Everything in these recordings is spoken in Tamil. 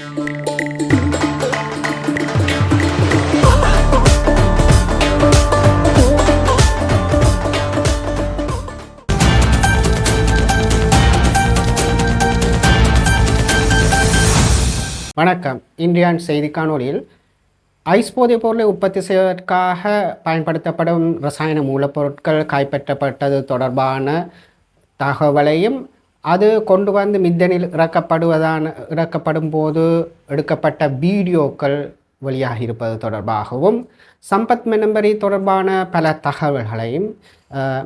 வணக்கம். இந்தியான் செய்தி காணொலியில் ஐஸ் போதைப் பொருளை உற்பத்தி செய்வதற்காக பயன்படுத்தப்படும் ரசாயன மூலப்பொருட்கள் கைப்பற்றப்பட்டது தொடர்பான தகவலையும் அது கொண்டு வந்து மித்தனில் இறக்கப்படுவதான இறக்கப்படும் போது எடுக்கப்பட்ட வீடியோக்கள் வெளியாகி இருப்பது தொடர்பாகவும் சம்பத் மெனம்பரி தொடர்பான பல தகவல்களையும்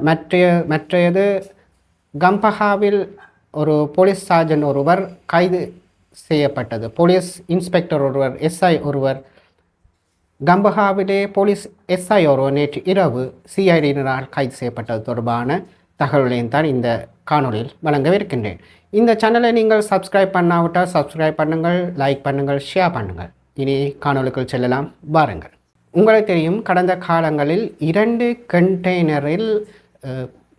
மற்றைய மற்றையது கம்பஹாவில் ஒரு போலீஸ் சார்ஜன் ஒருவர் கைது செய்யப்பட்டது. போலீஸ் இன்ஸ்பெக்டர் ஒருவர் எஸ்ஐ ஒருவர். கம்பஹாவிலே போலீஸ் எஸ்ஐ ஒருவர் நேற்று இரவு சிஐடியினரால் கைது செய்யப்பட்டது தொடர்பான தகவலையும் தான் இந்த காணொலியில் வழங்கவிருக்கின்றேன். இந்த சேனலை நீங்கள் சப்ஸ்கிரைப் பண்ணாவிட்டால் சப்ஸ்கிரைப் பண்ணுங்கள் லைக் பண்ணுங்கள் ஷேர் பண்ணுங்கள். இனி காணொலிக்குள் செல்லலாம். வாருங்கள். உங்களுக்கு தெரியும் கடந்த காலங்களில் இரண்டு கண்டெய்னரில்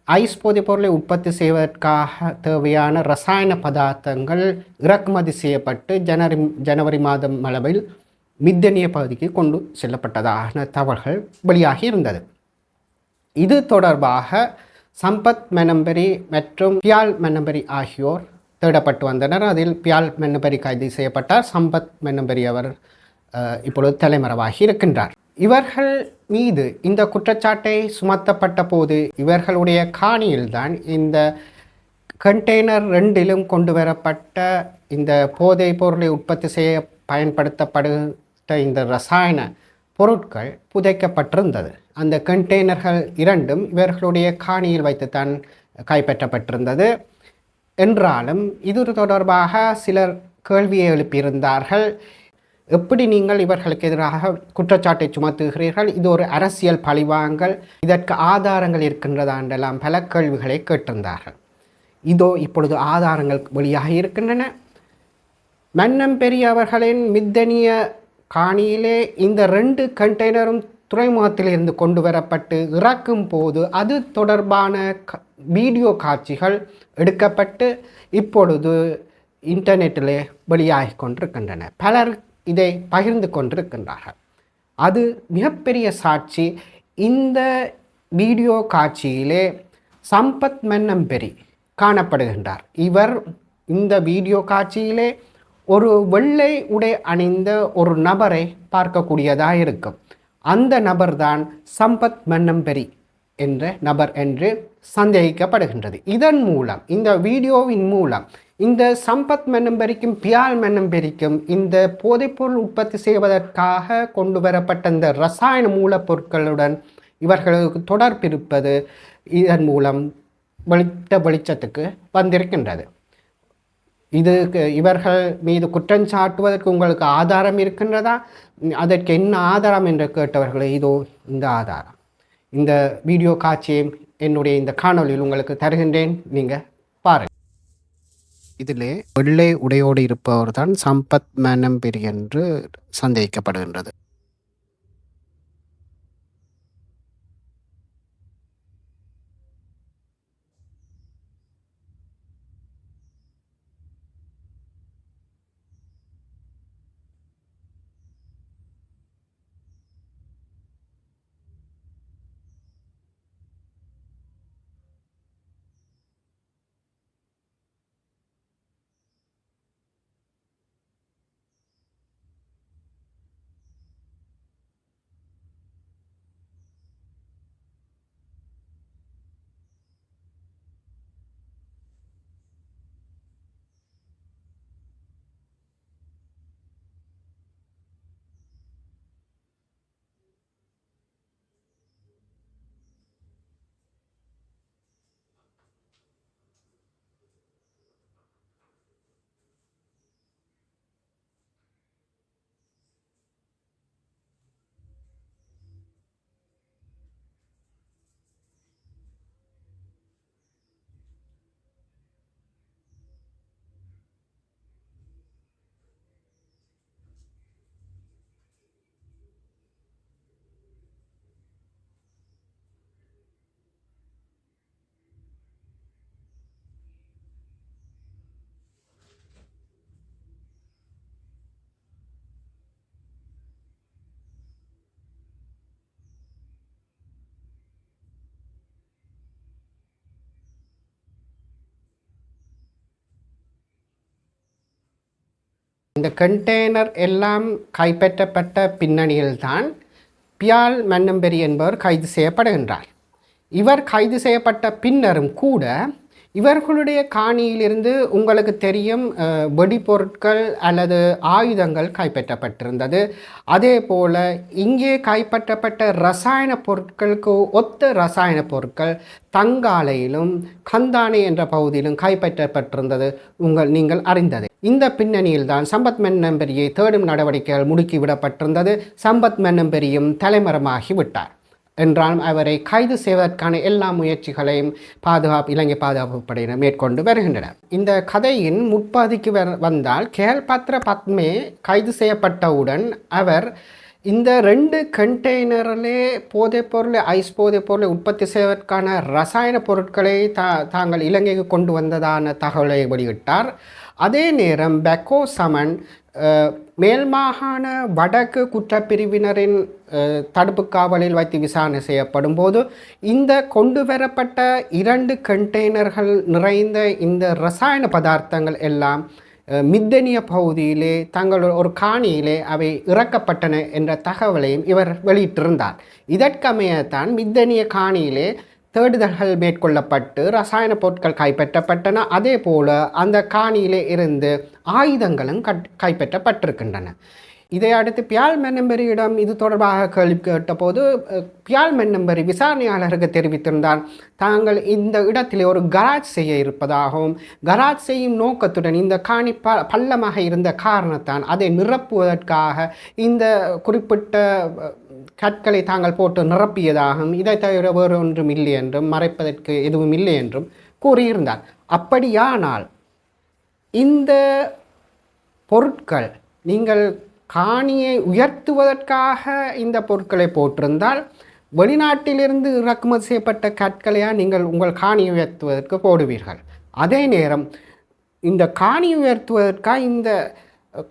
ஐஸ் போதைப் பொருளை உற்பத்தி செய்வதற்காக தேவையான ரசாயன பதார்த்தங்கள் இறக்குமதி செய்யப்பட்டு ஜனவரி ஜனவரி மாதம் அளவில் மித்தனிய பகுதிக்கு கொண்டு செல்லப்பட்டதான தகவல்கள் வெளியாகி இருந்தது. இது தொடர்பாக சம்பத் மெனம்பரி மற்றும் பியால் மெனம்பரி ஆகியோர் தேடப்பட்டு வந்தனர். அதில் பியால் மெனம்பரி கைது செய்யப்பட்டார். சம்பத் மெனம்பரி அவர் இப்பொழுது தலைமறைவாகி இருக்கின்றார். இவர்கள் மீது இந்த குற்றச்சாட்டை சுமத்தப்பட்ட போது இவர்களுடைய காணியில்தான் இந்த கண்டெய்னர் ரெண்டிலும் கொண்டு வரப்பட்ட இந்த போதைப் பொருளை உற்பத்தி செய்ய பயன்படுத்தப்படுத்த இந்த ரசாயன பொருட்கள் புதைக்கப்பட்டிருந்தது. அந்த கண்டெய்னர்கள் இரண்டும் இவர்களுடைய காணியில் வைத்துத்தான் கைப்பற்றப்பட்டிருந்தது. என்றாலும் இது தொடர்பாக சிலர் கேள்வியை எழுப்பியிருந்தார்கள். எப்படி நீங்கள் இவர்களுக்கு எதிராக குற்றச்சாட்டை சுமத்துகிறீர்கள்? இது ஒரு அரசியல் பழிவாங்கல். இதற்கு ஆதாரங்கள் இருக்கின்றதா என்றெல்லாம் பல கேள்விகளை கேட்டிருந்தார்கள். இதோ இப்பொழுது ஆதாரங்கள் வெளியாக இருக்கின்றன. மன்னம் பெரிய அவர்களின் மித்தனிய காணியிலே இந்த ரெண்டு கண்டெய்னரும் துறைமுகத்திலிருந்து கொண்டு வரப்பட்டு இறக்கும் போது அது தொடர்பான க- வீடியோ காட்சிகள் எடுக்கப்பட்டு இப்பொழுது இன்டர்நெட்டிலே வெளியாகி கொண்டிருக்கின்றன. பலர் இதை பகிர்ந்து கொண்டிருக்கின்றார்கள். அது மிகப்பெரிய சாட்சி. இந்த வீடியோ காட்சியிலே சம்பத் மென்னம்பெரி காணப்படுகின்றார். இவர் இந்த வீடியோ காட்சியிலே ஒரு வெள்ளை உடை அணிந்த ஒரு நபரை பார்க்கக்கூடியதாக இருக்கும். அந்த நபர்தான் சம்பத் மன்னம்பெரி என்ற நபர் என்று சந்தேகிக்கப்படுகின்றது. இதன் மூலம் இந்த வீடியோவின் மூலம் இந்த சம்பத் மன்னம்பெரிக்கும் பியால் மன்னம்பெரிக்கும் இந்த போதைப்பொருள் உற்பத்தி செய்வதற்காக கொண்டு வரப்பட்ட இந்த ரசாயன மூலப்பொருட்களுடன் இவர்களுக்கு தொடர்பிருப்பது இதன் மூலம் வெளித்த வெளிச்சத்துக்கு வந்திருக்கின்றது. இதுக்கு இவர்கள் மீது குற்றம் சாட்டுவதற்கு உங்களுக்கு ஆதாரம் இருக்கின்றதா? அதற்கு என்ன ஆதாரம் என்று கேட்டவர்களே இதோ இந்த ஆதாரம். இந்த வீடியோ காட்சியை என்னுடைய இந்த காணொலியில் உங்களுக்கு தருகின்றேன். நீங்கள் பாருங்கள் இதிலே வெள்ளை உடையோடு இருப்பவர் தான் சம்பத் மேனம்பெரி என்று சந்தேகிக்கப்படுகின்றது. இந்த கண்டெய்னர் எல்லாம் கைப்பற்றப்பட்ட பின்னணியில்தான் பியால் மன்னம்பெரி என்பவர் கைது செய்யப்படுகின்றார். இவர் கைது செய்யப்பட்ட பின்னரும் கூட இவர்களுடைய காணியிலிருந்து உங்களுக்கு தெரியும் வெடிப்பொருட்கள் அல்லது ஆயுதங்கள் கைப்பற்றப்பட்டிருந்தது. அதே போல் இங்கே கைப்பற்றப்பட்ட ரசாயன பொருட்களுக்கு ஒத்த ரசாயன பொருட்கள் தங்காலையிலும் கந்தானை என்ற பகுதியிலும் கைப்பற்றப்பட்டிருந்தது. உங்கள் நீங்கள் அறிந்தது. இந்த பின்னணியில் தான் சம்பத் மென்னம்பெரியை தேடும் நடவடிக்கைகள் முடுக்கிவிடப்பட்டிருந்தது சம்பத் மென்னம்பெரியும் தலைமரமாகி விட்டார். என்றாலும் அவரை கைது செய்வதற்கான எல்லா முயற்சிகளையும் பாதுகாப்பு இலங்கை பாதுகாப்பு படையினர் மேற்கொண்டு வருகின்றனர். இந்த கதையின் முற்பகுதிக்கு வ- வந்தால் கேல்பத்ர பத்மே கைது செய்யப்பட்டவுடன் அவர் இந்த ரெண்டு கண்டெய்னரிலே போதைப் பொருளை ஐஸ் போதைப் பொருளை உற்பத்தி செய்வதற்கான ரசாயன பொருட்களை தா தாங்கள் இலங்கைக்கு கொண்டு வந்ததான தகவலை வெளியிட்டார். அதே நேரம் பெக்கோ சமன் மேல்மாகாண மேல் மாகாண வடக்கு குற்றப்பிரிவினரின் தடுப்பு காவலில் வைத்து விசாரணை செய்யப்படும் போது இந்த கொண்டு வரப்பட்ட இரண்டு கண்டெய்னர்கள் நிறைந்த இந்த ரசாயன பதார்த்தங்கள் எல்லாம் மித்தனிய பகுதியிலே தங்கள் ஒரு காணியிலே அவை இறக்கப்பட்டன என்ற தகவலையும் இவர் வெளியிட்டிருந்தார். இதற்கமையத்தான் மித்தனிய காணியிலே தேடுதல்கள் மேற்கொள்ளப்பட்டு ரசாயன பொருட்கள் கைப்பற்றப்பட்டன. அதே போல் அந்த காணியிலே இருந்து ஆயுதங்களும் கட் கைப்பற்றப்பட்டிருக்கின்றன. இதை அடுத்து பியால் மென்னம்பரியிடம் இது தொடர்பாக கேள்வி கேட்டபோது பியால் மென்னம்பரி விசாரணையாளருக்கு தெரிவித்திருந்தார். தாங்கள் இந்த இடத்திலே ஒரு கராஜ் செய்ய இருப்பதாகவும் கராஜ் செய்யும் நோக்கத்துடன் இந்த காணி ப பள்ளமாக இருந்த காரணத்தான் அதை நிரப்புவதற்காக இந்த குறிப்பிட்ட கற்களை தாங்கள் போட்டு நிரப்பியதாகவும் இதை தவிர வேறு ஒன்றும் இல்லை என்றும் மறைப்பதற்கு எதுவும் இல்லை என்றும் கூறியிருந்தார். அப்படியானால் இந்த பொருட்கள் நீங்கள் காணியை உயர்த்துவதற்காக இந்த பொருட்களை போட்டிருந்தால் வெளிநாட்டிலிருந்து இறக்குமதி செய்யப்பட்ட கற்களையா நீங்கள் உங்கள் காணியை உயர்த்துவதற்கு போடுவீர்கள். அதே நேரம் இந்த காணி உயர்த்துவதற்காக இந்த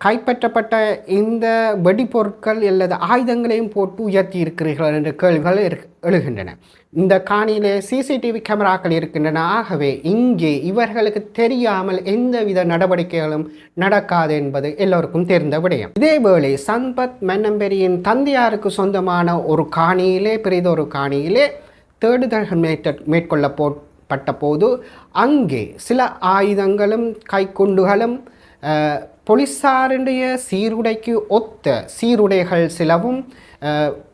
கைப்பற்றப்பட்ட இந்த வெடிப்பொருட்கள் அல்லது ஆயுதங்களையும் போட்டு உயர்த்தி இருக்கிறீர்கள் என்ற கேள்விகள் எழுகின்றன. இந்த காணியிலே சிசிடிவி கேமராக்கள் இருக்கின்றன. ஆகவே இங்கே இவர்களுக்கு தெரியாமல் எந்தவித நடவடிக்கைகளும் நடக்காது என்பது எல்லோருக்கும் தெரிந்த விடயம். இதேவேளை சம்பத் மென்னம்பெரியின் தந்தையாருக்கு சொந்தமான ஒரு காணியிலே பெரிதொரு காணியிலே தேடுதல்கள் மேற்க மேற்கொள்ள போட்பட்ட போது அங்கே சில ஆயுதங்களும் கைக்குண்டுகளும் போலீஸாருடைய சீருடைக்கு ஒத்த சீருடைகள் சிலவும்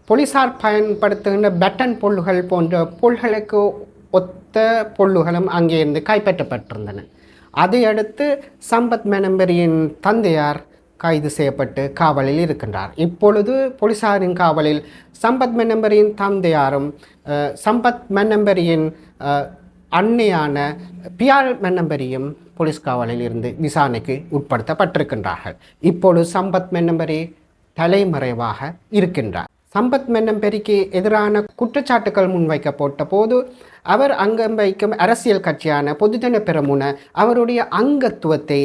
போலீஸார் போலீசார் பயன்படுத்துகின்ற பட்டன் பொல்லுகள் போன்ற பொருள்களுக்கு ஒத்த பொல்லுகளும் அங்கேருந்து கைப்பற்றப்பட்டிருந்தன. அதையடுத்து சம்பத் மெனம்பரியின் தந்தையார் கைது செய்யப்பட்டு காவலில் இருக்கின்றார். இப்பொழுது போலீசாரின் காவலில் சம்பத் மென்னம்பரியின் தந்தையாரும் சம்பத் மென்னம்பரியின் அன்னையான பியால் மென்னம்பரியும் போலீஸ் காவலில் இருந்து விசாரணைக்கு உட்படுத்தப்பட்டிருக்கின்றார்கள். இப்பொழுது சம்பத் மென்னம்பரி தலைமறைவாக இருக்கின்றார். சம்பத் மென்னம்பெரிக்கு எதிரான குற்றச்சாட்டுகள் முன்வைக்கப்பட்ட போது அவர் அங்கம் வைக்கும் அரசியல் கட்சியான பொதுஜன பெருமுன அவருடைய அங்கத்துவத்தை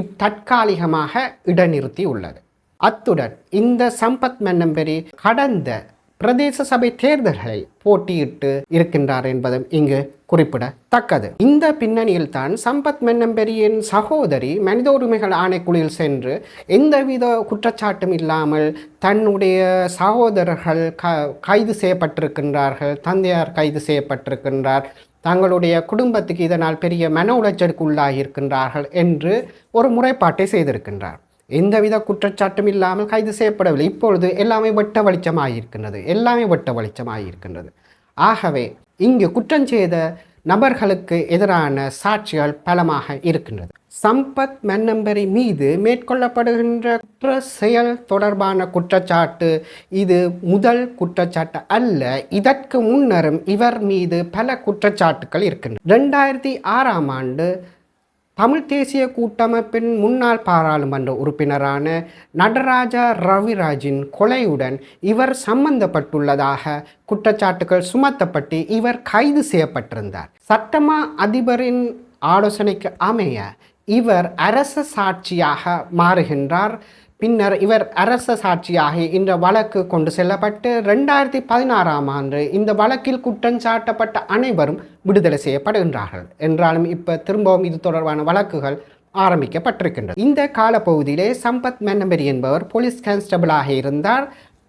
இப் தற்காலிகமாக இடைநிறுத்தி உள்ளது அத்துடன் இந்த சம்பத் மென்னம்பெரி கடந்த பிரதேச சபை தேர்தல்களில் போட்டியிட்டு இருக்கின்றார் என்பதும் இங்கு குறிப்பிடத்தக்கது. இந்த பின்னணியில் தான் சம்பத் மென்னம்பெரியின் சகோதரி மனித உரிமைகள் ஆணைக்குழுவில் சென்று எந்தவித குற்றச்சாட்டும் இல்லாமல் தன்னுடைய சகோதரர்கள் க கைது செய்யப்பட்டிருக்கின்றார்கள் தந்தையார் கைது செய்யப்பட்டிருக்கின்றார் தங்களுடைய குடும்பத்துக்கு இதனால் பெரிய மன உளைச்சலுக்கு உள்ளாகியிருக்கின்றார்கள் என்று ஒரு முறைப்பாட்டை செய்திருக்கின்றார். எந்தவித குற்றச்சாட்டும் இல்லாமல் கைது செய்யப்படவில்லை. இப்பொழுது எல்லாமே வெட்ட வெளிச்சமாகியிருக்கின்றது எல்லாமே வெட்ட வெளிச்சமாகியிருக்கின்றது ஆகவே இங்கு குற்றம் செய்த நபர்களுக்கு எதிரான சாட்சிகள் பலமாக இருக்கின்றது. சம்பத் மென்னம்பரி மீது மேற்கொள்ளப்படுகின்ற குற்ற செயல் தொடர்பான குற்றச்சாட்டு இது முதல் குற்றச்சாட்டு அல்ல. இதற்கு முன்னரும் இவர் மீது பல குற்றச்சாட்டுகள் இருக்கின்றன. ரெண்டாயிரத்தி ஆறாம் ஆண்டு தமிழ் தேசிய கூட்டமைப்பின் முன்னாள் பாராளுமன்ற உறுப்பினரான நடராஜா ரவிராஜின் கொலையுடன் இவர் சம்பந்தப்பட்டுள்ளதாக குற்றச்சாட்டுகள் சுமத்தப்பட்டு இவர் கைது செய்யப்பட்டிருந்தார். சட்டமா அதிபரின் ஆலோசனைக்கு அமைய இவர் அரச சாட்சியாக மாறுகின்றார். பின்னர் இவர் அரச சாட்சியாகி இந்த வழக்கு கொண்டு செல்லப்பட்டு ரெண்டாயிரத்தி பதினாறாம் ஆண்டு இந்த வழக்கில் குற்றம் சாட்டப்பட்ட அனைவரும் விடுதலை செய்யப்படுகின்றார்கள். என்றாலும் இப்போ திரும்பவும் இது தொடர்பான வழக்குகள் ஆரம்பிக்கப்பட்டிருக்கின்றது இந்த காலப்பகுதியிலே சம்பத் மென்னம்பரி என்பவர் போலீஸ் கான்ஸ்டபிளாக இருந்தார்.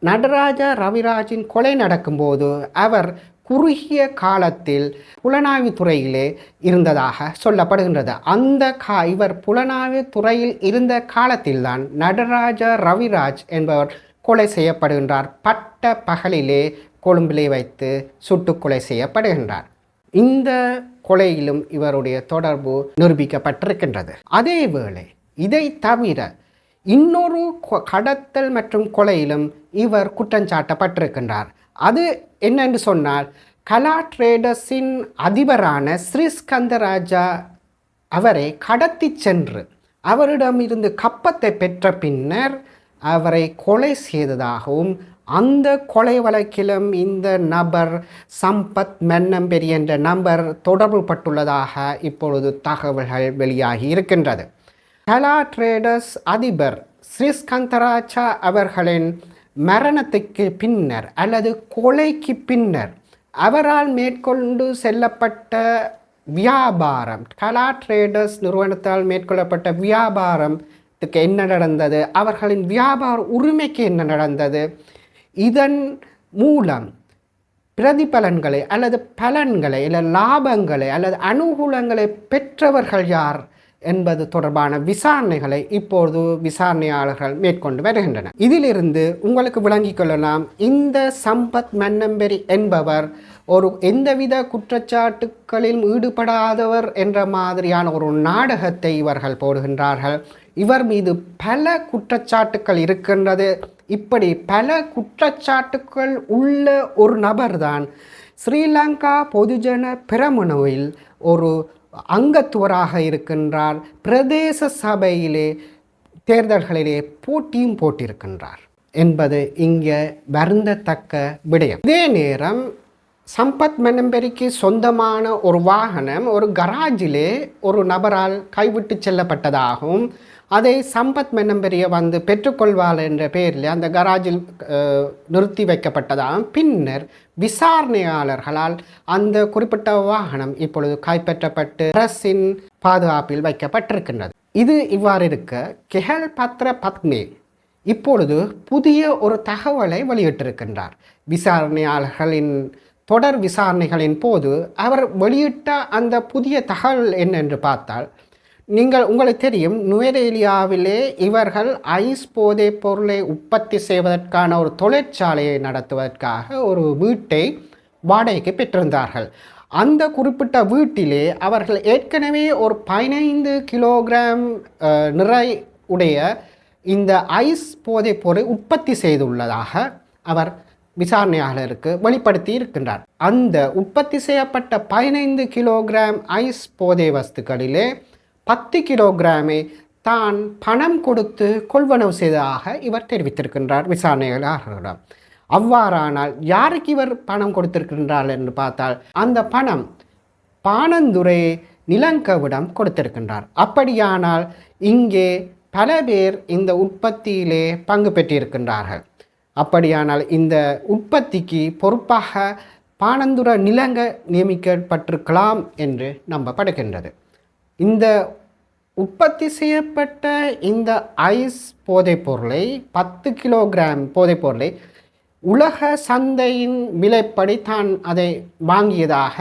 நடராஜா ரவிராஜின் கொலை நடக்கும்போது அவர் குறுகிய காலத்தில் புலனாய்வு துறையிலே இருந்ததாக சொல்லப்படுகின்றது. அந்த கா இவர் புலனாய்வு துறையில் இருந்த காலத்தில்தான் நடராஜா ரவிராஜ் என்பவர் கொலை செய்யப்படுகின்றார். பட்ட பகலிலே கொழும்பிலே வைத்து சுட்டு கொலை செய்யப்படுகின்றார். இந்த கொலையிலும் இவருடைய தொடர்பு நிரூபிக்கப்பட்டிருக்கின்றது. அதே வேளை இதை தவிர இன்னொரு கொ- கடத்தல் மற்றும் கொலையிலும் இவர் குற்றஞ்சாட்டப்பட்டிருக்கின்றார் அது என்னென்று சொன்னால் கலா ட்ரேடர்ஸின் அதிபரான ஸ்ரீஸ்கந்தராஜா அவரை கடத்தி சென்று அவரிடமிருந்து கப்பத்தை பெற்ற பின்னர் அவரை கொலை செய்ததாகவும் அந்த கொலை வழக்கிலும் இந்த நபர் சம்பத் மென்னம்பெரி என்ற நபர் தொடர்பு பட்டுள்ளதாக இப்பொழுது தகவல்கள் வெளியாகி இருக்கின்றது. கலா ட்ரேடர்ஸ் அதிபர் ஸ்ரீஸ்கந்தராஜா அவர்களின் மரணத்துக்கு பின்னர் அல்லது கொலைக்கு பின்னர் அவரால் மேற்கொண்டு செல்லப்பட்ட வியாபாரம் கலா ட்ரேடர்ஸ் நிறுவனத்தால் மேற்கொள்ளப்பட்ட வியாபாரத்துக்கு என்ன நடந்தது? அவர்களின் வியாபார உரிமைக்கு என்ன நடந்தது? இதன் மூலம் பிரதிபலன்களை அல்லது பலன்களை இல்லை லாபங்களை அல்லது அனுகூலங்களை பெற்றவர்கள் யார்? என்பது தொடர்பான விசாரணைகளை இப்போது விசாரணையாளர்கள் மேற்கொண்டு வருகின்றனர். இதிலிருந்து உங்களுக்கு விளங்கிக் கொள்ளலாம் இந்த சம்பத் மன்னம்பெரி என்பவர் ஒரு எந்தவித குற்றச்சாட்டுகளிலும் ஈடுபடாதவர் என்ற மாதிரியான ஒரு நாடகத்தை இவர்கள் போடுகின்றார்கள். இவர் மீது பல குற்றச்சாட்டுக்கள் இருக்கின்றது. இப்படி பல குற்றச்சாட்டுக்கள் உள்ள ஒரு நபர்தான் ஸ்ரீலங்கா பொதுஜன பிரமுனவில் ஒரு அங்கத்துவராக இருக்கின்றார். பிரதேச சபையிலே தேர்தல்களிலே போட்டியும் போட்டிருக்கின்றார் என்பது இங்கே வருந்தத்தக்க விடயம். இதே நேரம் சம்பத் மெனம்பெரிக்கு சொந்தமான ஒரு வாகனம் ஒரு கராஜிலே ஒரு நபரால் கைவிட்டு செல்லப்பட்டதாகவும் அதை சம்பத் மென்னம்பெரிய வந்து பெற்றுக்கொள்வாள் என்ற பெயரில் அந்த கராஜில் நிறுத்தி வைக்கப்பட்டதாம். பின்னர் விசாரணையாளர்களால் அந்த குறிப்பிட்ட வாகனம் இப்பொழுது கைப்பற்றப்பட்டு அரசின் பாதுகாப்பில் வைக்கப்பட்டிருக்கின்றது. இது இவ்வாறு இருக்க கெஹல் பத்ர பத்மே இப்பொழுது புதிய ஒரு தகவலை வெளியிட்டிருக்கின்றார். விசாரணையாளர்களின் தொடர் விசாரணைகளின் போது அவர் வெளியிட்ட அந்த புதிய தகவல் என்னென்று பார்த்தால் நீங்கள் உங்களுக்கு தெரியும் நுவரேலியாவிலே இவர்கள் ஐஸ் போதைப் பொருளை உற்பத்தி செய்வதற்கான ஒரு தொழிற்சாலையை நடத்துவதற்காக ஒரு வீட்டை வாடகைக்கு பெற்றிருந்தார்கள். அந்த குறிப்பிட்ட வீட்டிலே அவர்கள் ஏற்கனவே ஒரு பதினைந்து கிலோகிராம் நிறை உடைய இந்த ஐஸ் போதைப் பொருளை உற்பத்தி செய்துள்ளதாக அவர் விசாரணையாளருக்கு வெளிப்படுத்தி இருக்கின்றார். அந்த உற்பத்தி செய்யப்பட்ட பதினைந்து கிலோகிராம் ஐஸ் போதை வஸ்துக்களிலே பத்து கிலோகிராமை தான் பணம் கொடுத்து கொள்வனவு செய்ததாக இவர் தெரிவித்திருக்கின்றார் விசாரணையாளர்களிடம் அவ்வாறானால் யாருக்கு இவர் பணம் கொடுத்திருக்கின்றார் என்று பார்த்தால் அந்த பணம் பானந்துரை நிலங்கவிடம் கொடுத்திருக்கின்றார். அப்படியானால் இங்கே பல பேர் இந்த உற்பத்தியிலே பங்கு பெற்றிருக்கின்றார்கள். அப்படியானால் இந்த உற்பத்திக்கு பொறுப்பாக பானந்துர நிலங்க நியமிக்கப்பட்டிருக்கலாம் என்று நம்பப்படுகின்றது. இந்த உற்பத்தி செய்யப்பட்ட இந்த ஐஸ் போதைப் பொருளை பத்து கிலோகிராம் போதைப் பொருளை உலக சந்தையின் விலைப்படி தான் அதை வாங்கியதாக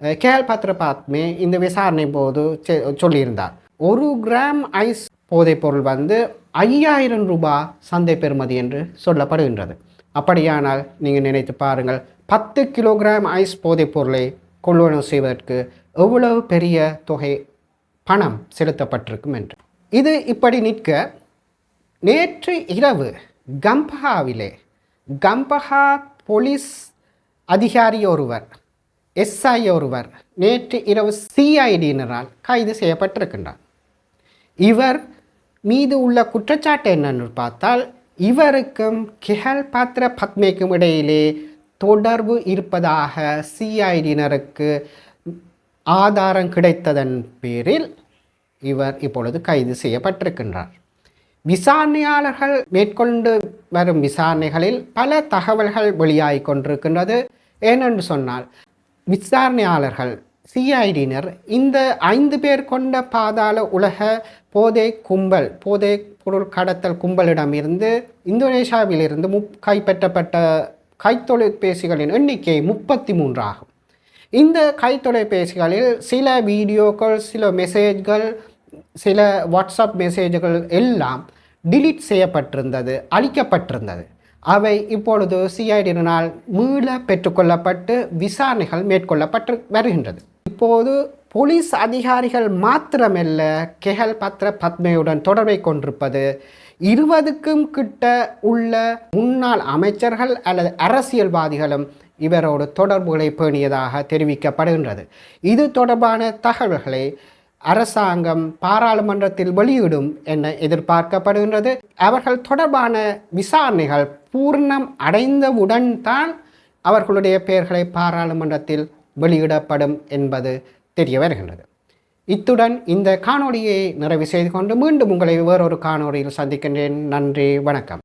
கேல் பத்ரபாத்மே இந்த விசாரணை போது செ- சொல்லியிருந்தார். ஒரு கிராம் ஐஸ் போதைப் பொருள் வந்து ஐயாயிரம் ரூபாய் சந்தை பெறுமதி என்று சொல்லப்படுகின்றது. அப்படியானால் நீங்கள் நினைத்து பாருங்கள் பத்து கிலோகிராம் ஐஸ் போதைப் பொருளை கொள்வனவு செய்வதற்கு எவ்வளவு பெரிய தொகை பணம் செலுத்தப்பட்டிருக்கும் என்று. இது இப்படி நிற்க நேற்று இரவு கம்பஹாவிலே கம்பஹா போலீஸ் அதிகாரி ஒருவர் எஸ்ஐ ஒருவர் நேற்று இரவு சிஐடியினரால் கைது செய்யப்பட்டிருக்கின்றார். இவர் மீது உள்ள குற்றச்சாட்டு என்னென்னு பார்த்தால் இவருக்கும் கிஹல் பாத்திர பத்மேக்கும் இடையிலே தொடர்பு இருப்பதாக சிஐடியினருக்கு ஆதாரம் கிடைத்ததன் பேரில் இவர் இப்பொழுது கைது செய்யப்பட்டிருக்கின்றார். விசாரணையாளர்கள் மேற்கொண்டு வரும் விசாரணைகளில் பல தகவல்கள் வெளியாகி கொண்டிருக்கின்றது. ஏனென்று சொன்னால் விசாரணையாளர்கள் சிஐடியினர் இந்த ஐந்து பேர் கொண்ட பாதாள உலக போதை கும்பல் போதை பொருள் கடத்தல் கும்பலிடமிருந்து இந்தோனேஷியாவிலிருந்து முப் கைப்பற்றப்பட்ட கைத்தொலைபேசிகளின் எண்ணிக்கை முப்பத்தி மூன்று ஆகும். இந்த கைத்தொலைபேசிகளில் சில வீடியோக்கள் சில மெசேஜ்கள் சில வாட்ஸ்அப் மெசேஜ்கள் எல்லாம் டிலீட் செய்யப்பட்டிருந்தது அழிக்கப்பட்டிருந்தது. அவை இப்பொழுது சிஐடியினால் மீள பெற்றுக்கொள்ளப்பட்டு விசாரணைகள் மேற்கொள்ளப்பட்டு வருகின்றது. இப்போது போலீஸ் அதிகாரிகள் மாத்திரமல்ல கெஹல் பத்ர பத்மையுடன் தொடர்பை கொண்டிருப்பது இருபதுக்கும் கிட்ட உள்ள முன்னாள் அமைச்சர்கள் அல்லது அரசியல்வாதிகளும் இவரோடு தொடர்புகளை பேணியதாக தெரிவிக்கப்படுகின்றது. இது தொடர்பான தகவல்களை அரசாங்கம் பாராளுமன்றத்தில் வெளியிடும் என எதிர்பார்க்கப்படுகின்றது. அவர்கள் தொடர்பான விசாரணைகள் பூர்ணம் அடைந்தவுடன் தான் அவர்களுடைய பெயர்களை பாராளுமன்றத்தில் வெளியிடப்படும் என்பது தெரிய வருகின்றது. இத்துடன் இந்த காணொளியை நிறைவு செய்து கொண்டு மீண்டும் உங்களை வேறொரு காணொளியில் சந்திக்கின்றேன். நன்றி வணக்கம்.